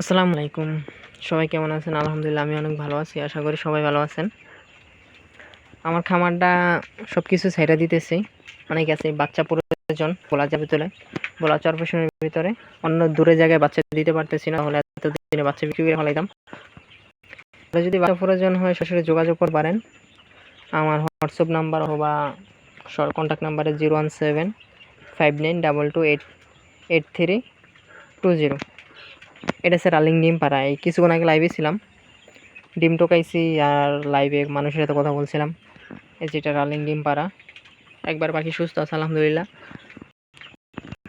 আসসালামু আলাইকুম। সবাই কেমন আছেন? আলহামদুলিল্লাহ, আমি অনেক ভালো আছি, আশা করি সবাই ভালো আছেন। আমার খামারটা সব কিছু সাইডা দিতেছি। অনেক আছে, বাচ্চা প্রয়োজন, বলা যাবে বলা চরপেশনের ভিতরে, অন্য দূরে জায়গায় বাচ্চা দিতে পারতেছি না, হলে এতদিনে বাচ্চা বিক্রি করে ফেলাইতাম। আর যদি বাচ্চা প্রয়োজন হয়, সরাসরি যোগাযোগ করতে পারেন। আমার হোয়াটসঅ্যাপ নাম্বার বা কন্ট্যাক্ট নাম্বারে zero one seven five nine double two eight eight three two zero. এটা স্যার রালিং ডিম পাড়া এই কিছুক্ষণ আগে লাইভে ছিলাম। ডিম টোকাইছি আর লাইভে মানুষের সাথে কথা বলছিলাম। এই যেটা রালিং ডিম পাড়া। একবার পাখি সুস্থ আছে, আলহামদুলিল্লাহ।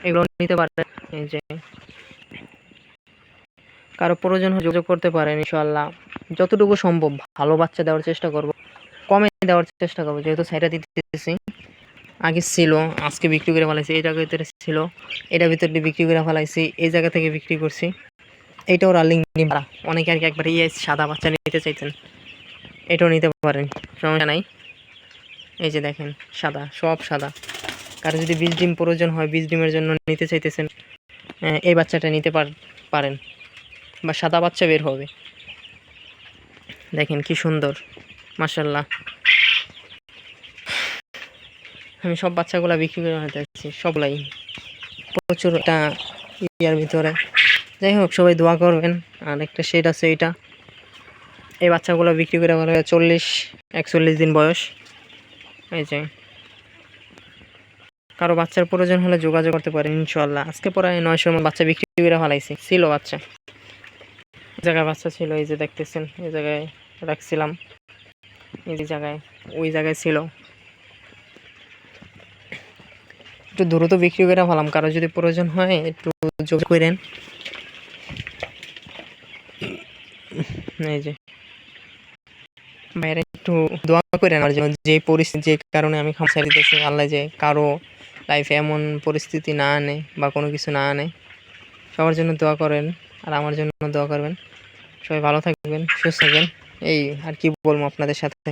এগুলো নিতে পারেন এই যে। কারও প্রয়োজন যোগাযোগ করতে পারেন ইনশাল্লাহ যতটুকু সম্ভব ভালো বাচ্চা দেওয়ার চেষ্টা করব। কমে দেওয়ার চেষ্টা করব, যেহেতু সাইডা দিতেছি। আগে ছিল, আজকে বিক্রি করে ফেলাইছি। এই জায়গার ভিতরে ছিল এটার ভিতরে বিক্রি করে ফেলাইছি। এই জায়গা থেকে বিক্রি করছি। এটাও রালিং নিমা অনেকে আর কি একবার ইয়ে সাদা বাচ্চা নিতে চাইছেন। এটাও নিতে পারেন, সমস্যা নাই। এই যে দেখেন, সাদা, সব সাদা। কারও যদি বীজ ডিম প্রয়োজন হয়, বীজ ডিমের জন্য নিতে চাইতেছেন এই বাচ্চাটা নিতে পার- পারেন। বা সাদা বাচ্চা বের হবে। দেখেন কি সুন্দর মাসাল্লাহ আমি সব বাচ্চাগুলা বিক্রি করে হতে যাচ্ছি সবগুলাই। প্রচুর একটা ইয়ার ভিতরে যাই হোক, সবাই দোয়া করবেন। আর একটা শেড আছে এইটা এই বাচ্চাগুলো বিক্রি করে আমার চল্লিশ, একচল্লিশ দিন বয়স। এই যে। কারও বাচ্চার প্রয়োজন হলে যোগাযোগ করতে পারেন ইনশাল্লাহ আজকে প্রায় নয়শোর মতো বাচ্চা বিক্রি করে ফেলাইছি। ছিল বাচ্চা। জায়গায় বাচ্চা ছিল, এই যে দেখতেছেন, এই জায়গায় রাখছিলাম। এই যে জায়গায়, ওই জায়গায় ছিল। একটু দ্রুত বিক্রি করে ফেলাম। কারও যদি প্রয়োজন হয়, একটু যোগ করেন। এই যে। বাইরে একটু দোয়া করেন আমার জন্য যে পরিস্থিতি, যে কারণে আমি দিতেছি, আল্লাহ যে কারও লাইফে এমন পরিস্থিতি না আনে বা কোনো কিছু না আনে। সবার জন্য দোয়া করেন আর আমার জন্য দোয়া করবেন। সবাই ভালো থাকবেন, সুস্থ থাকবেন। এই আর কি বলব আপনাদের সাথে।